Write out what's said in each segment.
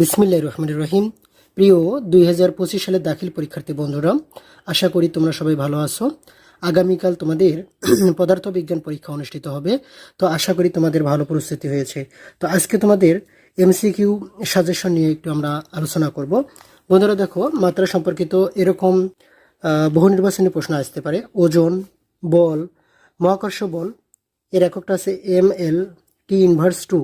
বিসমিল্লাহ রহমান রহিম প্রিয় দুই হাজার পঁচিশ সালের দাখিল পরীক্ষার্থী বন্ধুরা, আশা করি তোমরা সবাই ভালো আছো। আগামীকাল তোমাদের পদার্থবিজ্ঞান পরীক্ষা অনুষ্ঠিত হবে, তো আশা করি তোমাদের ভালো পরিস্থিতি হয়েছে। তো আজকে তোমাদের এমসিকিউ সাজেশন নিয়ে একটু আমরা আলোচনা করব। বন্ধুরা দেখো, মাত্রা সম্পর্কিত এরকম বহু নির্বাচনী প্রশ্ন আসতে পারে। ওজন, বল, মহাকর্ষ বল, এর এককটা আছে M L T inverse two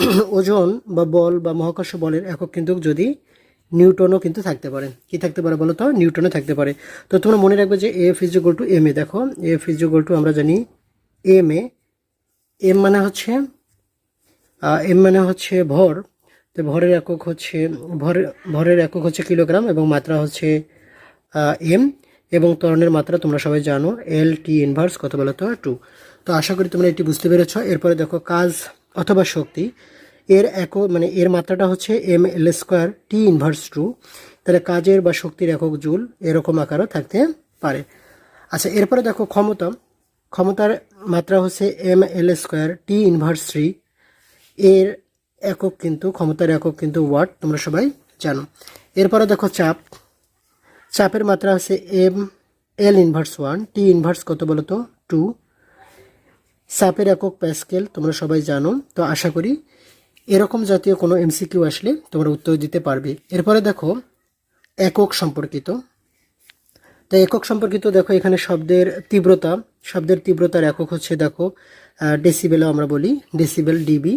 ওজন বা বল বা মহাকর্ষ বলের একক কিন্তু যদি নিউটনও কিন্তু থাকতে পারে। কি থাকতে পারে বলো তো? নিউটনও থাকতে পারে। তো তোমরা মনে রাখবে যে F is equal to M A. দেখো, এফ ইজ ইকুয়াল টু আমরা জানি এম এ। এম মানে হচ্ছে এম মানে হচ্ছে ভর। তো ভরের একক হচ্ছে ভরের ভরের একক হচ্ছে কিলোগ্রাম এবং মাত্রা হচ্ছে এম। এবং ত্বরণের মাত্রা তোমরা সবাই জানো, এল টি ইনভার্স, কত বলো তো? টু। তো আশা করি তোমরা এটি বুঝতে পেরেছ। এরপরে দেখো কাজ অথবা শক্তি, এর একক মানে এর মাত্রাটা হচ্ছে M L square T inverse two তাহলে কাজের বা শক্তির একক জুল এরকম আকারও থাকতে পারে। আচ্ছা এরপরে দেখো ক্ষমতা। ক্ষমতার মাত্রা হচ্ছে M L square T inverse three এর একক কিন্তু, ক্ষমতার একক কিন্তু ওয়াট তোমরা সবাই জানো। এরপরে দেখো চাপ। চাপের মাত্রা হচ্ছে M L inverse one T inverse কত বলো তো টু চাপের একক প্যাসকেল তোমরা সবাই জানো, তো আশা করি এরকম জাতীয় কোনো এমসিকিউ আসলে তোমরা উত্তর দিতে পারবে। এরপরে দেখো, একক সম্পর্কিত। তো একক সম্পর্কিত দেখো, এখানে শব্দের তীব্রতা, শব্দের তীব্রতার একক হচ্ছে দেখো ডেসিবেলও আমরা বলি ডেসিবেল ডিবি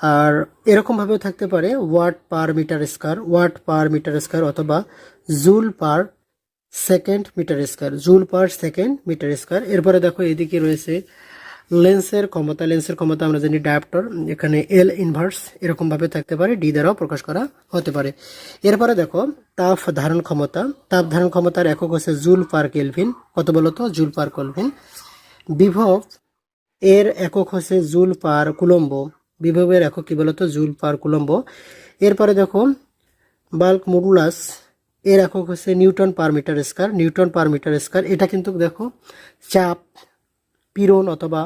আর এরকমভাবেও থাকতে পারে watt per metre square watt per metre square অথবা joule per second metre square joule per second metre square এরপরে দেখো, এদিকে রয়েছে লেন্সের ক্ষমতা লেন্সের ক্ষমতা আমরা জানি ডায়াপ্টর, এখানে এল ইনভার্স এরকমভাবে থাকতে পারে ডি দ্বারাও প্রকাশ করা হতে পারে। এরপরে দেখো, তাপ ধারণ ক্ষমতা, তাপ ধারণ ক্ষমতার একক হচ্ছে জুল পার কেলভিন। কত বলতো জুল পার কেলভিন। বিভব এর একক হচ্ছে জুল পার কুলম্ব। বিভবের একক কি বলতো জুল পার কুলম্ব। এরপরে দেখো বাল্ক মডুলাস এর একক হচ্ছে newton per metre square. Newton per metre square, এটা কিন্তু দেখো, চাপ, পীড়ন অথবা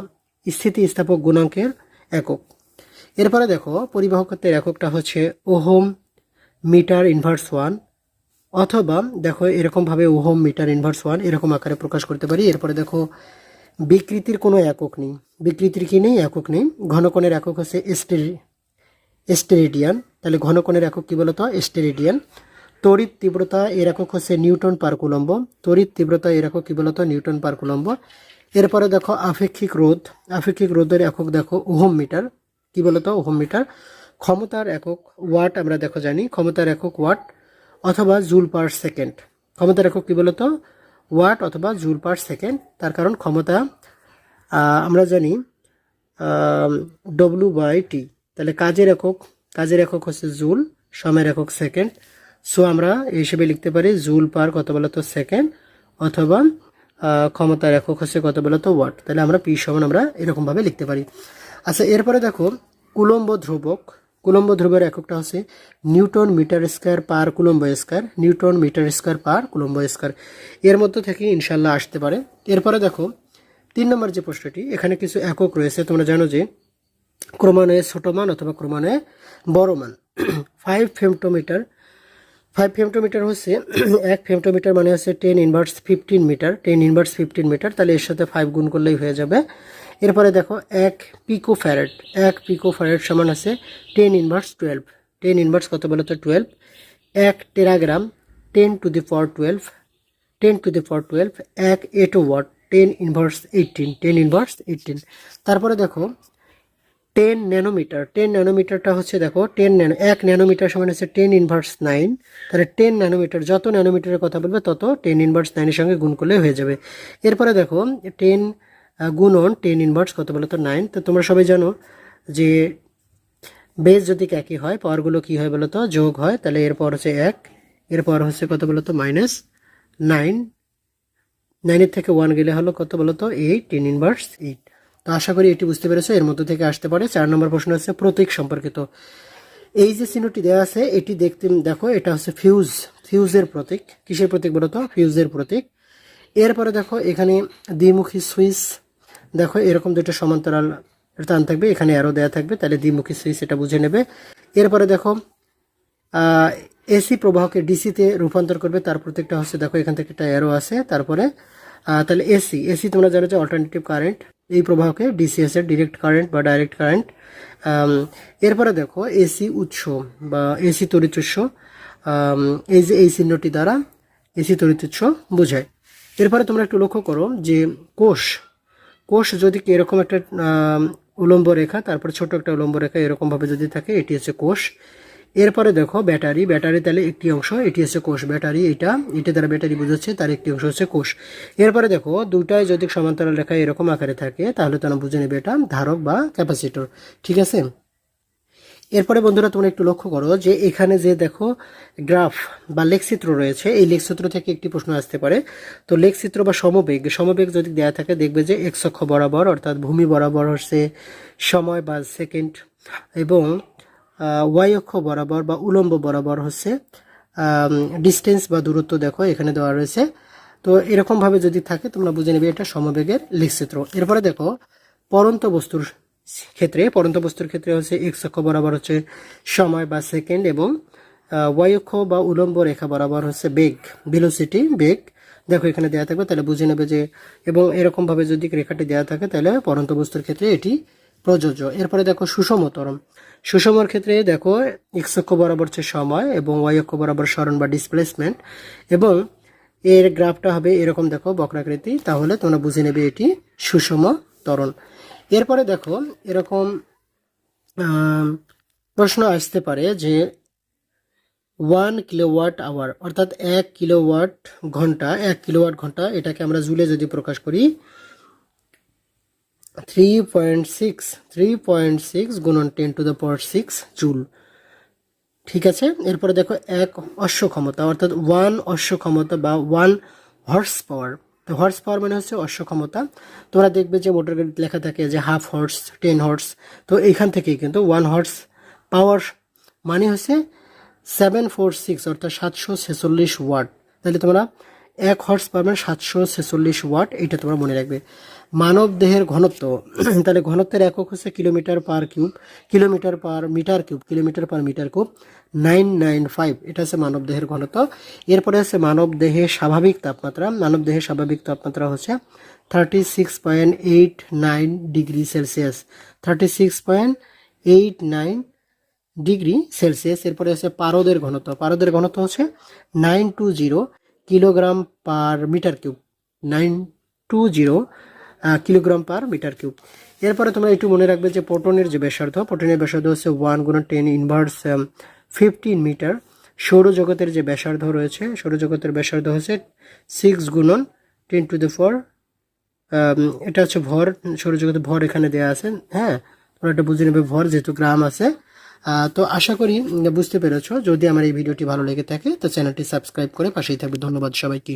স্থিতিস্থাপক গুণাঙ্কের একক। এরপরে দেখো পরিবাহকত্বের এককটা হচ্ছে ওহম মিটার ইনভার্স ওয়ান অথবা দেখো, এরকমভাবে ওহম মিটার ইনভার্স ওয়ান এরকম আকারে প্রকাশ করতে পারি। এরপরে দেখো, বিকৃতির কোনো একক নেই। বিকৃতির কি নেই? একক নেই। ঘনকণের একক হচ্ছে স্টেরি, স্টেরিডিয়ান। তাহলে ঘনকণের একক কী বলতো? স্টেরিডিয়ান। তড়িৎ তীব্রতা এর একক হচ্ছে নিউটন পার কুলম্ব তড়িৎ তীব্রতা এর একক কি বলতো? নিউটন পার কুলম্ব এরপরে দেখো আপেক্ষিক রোধ। আপেক্ষিক রোধের একক দেখো ওহম মিটার। কি বলতো? Ohm metre. ক্ষমতার একক ওয়াট আমরা দেখো জানি। ক্ষমতার একক ওয়াট অথবা জুল পার সেকেন্ড। ক্ষমতার একক কি বলতো? ওয়াট অথবা জুল পার সেকেন্ড। তার কারণ ক্ষমতা আমরা জানি ডব্লু বাই টি তাহলে কাজের একক কাজের একক হচ্ছে জুল সময়ের একক সেকেন্ড। সো আমরা এই হিসেবে লিখতে পারি জুল পার কত বলতো? সেকেন্ড। অথবা ক্ষমতার একক হচ্ছে কত বলতো ওয়াট তাহলে আমরা পি সমান আমরা এরকমভাবে লিখতে পারি। আচ্ছা এরপরে দেখো, কুলম্ব ধ্রুবক। কুলম্ব ধ্রুবের এককটা হচ্ছে newton metre square per coulomb square, newton metre square per coulomb square. এর মধ্যে থেকে ইনশাল্লাহ আসতে পারে। এরপরে দেখো, তিন নম্বর যে প্রশ্নটি, এখানে কিছু একক রয়েছে, তোমরা জানো যে ক্রমান্বয়ে ছোট মান অথবা ক্রমান্বয়ে বড় মান। ফাইভ ফেমটোমিটার ফাইভ ফেমটোমিটার হচ্ছে, এক ফেমটোমিটার মানে হচ্ছে ten inverse fifteen metre ten inverse fifteen metre তাহলে এর সাথে ফাইভ গুণ করলেই হয়ে যাবে। এরপরে দেখো, এক পিকো ফ্যারেট এক পিকো ফ্যারেট সমান আছে ten inverse twelve ten inverse কত বলো তো? টুয়েলভ এক teragram ten to the for twelve ten to the for twelve এক atto watt ten inverse eighteen ten inverse eighteen তারপরে দেখো টেন ন্যানোমিটার, টেন ন্যানোমিটারটা হচ্ছে দেখো, টেন ন্যানো, এক ন্যানোমিটার সমান হচ্ছে টেন ইনভার্স নাইন। তাহলে টেন ন্যানোমিটার, যত ন্যানোমিটারের কথা বলবে, তত টেন ইনভার্স নাইনের সঙ্গে গুণ করলে হয়ে যাবে। এরপরে দেখো, টেন গুণন টেন ইনভার্স কত বলো তো নাইন। তো তোমরা সবাই জানো যে বেস যদি একই হয়, পাওয়ারগুলো কী হয় বলো তো যোগ হয়। তাহলে এরপর হচ্ছে এক, এরপর হচ্ছে কত বলো তো মাইনাস নাইন। নাইনের থেকে ওয়ান গেলে হলো কত বলো তো এইট, টেন ইনভার্স এইট। আশা করি এটি বুঝতে পেরেছ। এর মধ্যে থেকে আসতে পারে। চার নম্বর প্রশ্ন হচ্ছে প্রতীক সম্পর্কিত। এই যে চিহ্নটি দেওয়া আছে, এটি দেখতে, দেখো, এটা হচ্ছে ফিউজ ফিউজের প্রতীক। কিসের প্রতীক বলো তো ফিউজের প্রতীক। এরপরে দেখো, এখানে দ্বিমুখী সুইচ দেখো, এরকম দুটো সমান্তরাল টান থাকবে, এখানে অ্যারো দেওয়া থাকবে, তাহলে দ্বিমুখী সুইচ এটা বুঝে নেবে। এরপরে দেখো এসি প্রবাহকে ডিসিতে রূপান্তর করবে, তার প্রত্যেকটা হচ্ছে, দেখো, এখান থেকে একটা অ্যারো আছে, তারপরে তাহলে এসি এসি তোমরা জানো যে অল্টারনেটিভ কারেন্ট এই প্রবাহকে ডিসিএস এর ডিরেক্ট কারেন্ট বা ডাইরেক্ট কারেন্ট এরপরে দেখো এসি উৎস বা এসি তড়িৎ উৎস এই যে এই চিহ্নটি দ্বারা এসি তড়িৎ উৎস বোঝায়। এরপরে তোমরা একটু লক্ষ্য করো যে কোষ কোষ যদি এরকম একটা উলম্ব রেখা, তারপর ছোট একটা উলম্ব রেখা এরকমভাবে যদি থাকে, এটি হচ্ছে কোষ। এরপরে দেখো ব্যাটারি ব্যাটারি তাহলে একটি অংশ, এটি হচ্ছে কোষ ব্যাটারি, এটা এটা দ্বারা ব্যাটারি বোঝাচ্ছে, তার একটি অংশ হচ্ছে কোষ। এরপরে দেখো দুটাই যদি সমান্তরাল রেখা এরকম আকারে থাকে, তাহলে তোমরা বুঝে নেবে এটা ধারক বা ক্যাপাসিটর, ঠিক আছে? এরপরে বন্ধুরা তোমরা একটু লক্ষ্য করো যে এখানে যে দেখো গ্রাফ বা লেখচিত্র রয়েছে, এই লেখচিত্র থেকে একটি প্রশ্ন আসতে পারে। তো লেখচিত্র বা সমবেগ সমবেগ যদি দেয়া থাকে, দেখবে যে এক্স অক্ষ বরাবর, অর্থাৎ ভূমি বরাবর হচ্ছে সময় বা সেকেন্ড এবং ওয়াই অক্ষ বরাবর বা উলম্ব বরাবর হচ্ছে ডিস্টেন্স বা দূরত্ব দেখো, এখানে দেওয়া রয়েছে। তো এরকমভাবে যদি থাকে, তোমরা বুঝে নেবে এটা সমবেগের লেখচিত্র। এরপরে দেখো, পরন্ত বস্তুর ক্ষেত্রে, পরন্ত বস্তুর ক্ষেত্রে হচ্ছে এক্স অক্ষ বরাবর হচ্ছে সময় বা সেকেন্ড এবং ওয়াই অক্ষ বা উলম্ব রেখা বরাবর হচ্ছে বেগ ভেলোসিটি বেগ। দেখো, এখানে দেওয়া থাকবে, তাহলে বুঝে নেবে যে, এবং এরকম ভাবে যদি রেখাটি দেওয়া থাকে, তাহলে পরন্ত বস্তুর ক্ষেত্রে এটি প্রযোজ্য। এরপরে দেখো সুষমতরম সুষমর ক্ষেত্রে দেখো এক্স অক্ষ বরাবর হচ্ছে সময় এবং ওয়াই অক্ষ বরাবর সরণ বা ডিসপ্লেসমেন্ট এবং এর গ্রাফটা হবে এরকম দেখো বক্রাকৃতি, তাহলে তোমরা বুঝে নেবে এটি সুষম তরণ এরপরে দেখো এরকম প্রশ্ন আসতে পারে যে ওয়ান কিলোওয়াট আওয়ার অর্থাৎ এক কিলোওয়াট ঘণ্টা, এক কিলোওয়াট ঘণ্টা, এটাকে আমরা জুলে যদি প্রকাশ করি three point six three point six গুণন ten to the power six joule ঠিক আছে? এরপরে দেখো এক অশ্ব ক্ষমতা, অর্থাৎ ওয়ান অশ্ব ক্ষমতা বা ওয়ান হর্স পাওয়ার তো হর্স পাওয়ার মানে হচ্ছে অশ্ব ক্ষমতা। তোমরা দেখবে যে মোটর গাড়িতে লেখা থাকে যে হাফ হর্স টেন হর্স তো এখান থেকেই কিন্তু ওয়ান হর্স পাওয়ার মানে হচ্ছে সেভেন ফোর সিক্স অর্থাৎ সাতশো ছেচল্লিশ ওয়াট তাহলে তোমরা এক হর্স পাবে সাতশো ছেচল্লিশ ওয়াট এটা তোমরা মনে রাখবে। মানব দেহের ঘনত্ব, তাহলে ঘনত্বের একক হচ্ছে kilometre per cube, kilometre per metre cube, kilometre per metre cube, nine nine five, এটা হচ্ছে মানব দেহের ঘনত্ব। এরপরে হচ্ছে মানব দেহের স্বাভাবিক তাপমাত্রা, মানব দেহের স্বাভাবিক তাপমাত্রা হচ্ছে thirty six point eight nine degree celsius thirty six point eight nine degree celsius এরপরে হচ্ছে পারদের ঘনত্ব পারদের ঘনত্ব হচ্ছে nine two zero kilogram per metre cube, nine two zero kilogram per metre cube. এরপরে তোমরা একটু মনে রাখবে যে প্রোটনের যে ব্যাসার্ধ, প্রোটনের ব্যাসার্ধ হচ্ছে ওয়ান গুণন টেন ইনভার্স ফিফটিন মিটার। সৌরজগতের যে ব্যাসার্ধ রয়েছে, সৌরজগতের ব্যাসার্ধ হচ্ছে সিক্স গুণন টেন টু দ্য ফোর এটা হচ্ছে ভর সৌরজগতের ভর এখানে দেওয়া আছে। হ্যাঁ তোমরা এটা বুঝে নেবে, ভর যেহেতু গ্রাম আছে তো আশা করি বুঝতে পেরেছ। যদি আমার এই ভিডিওটি ভালো লেগে থাকে, তো চ্যানেলটি সাবস্ক্রাইব করে পাশেই থাকবে। ধন্যবাদ সবাইকে।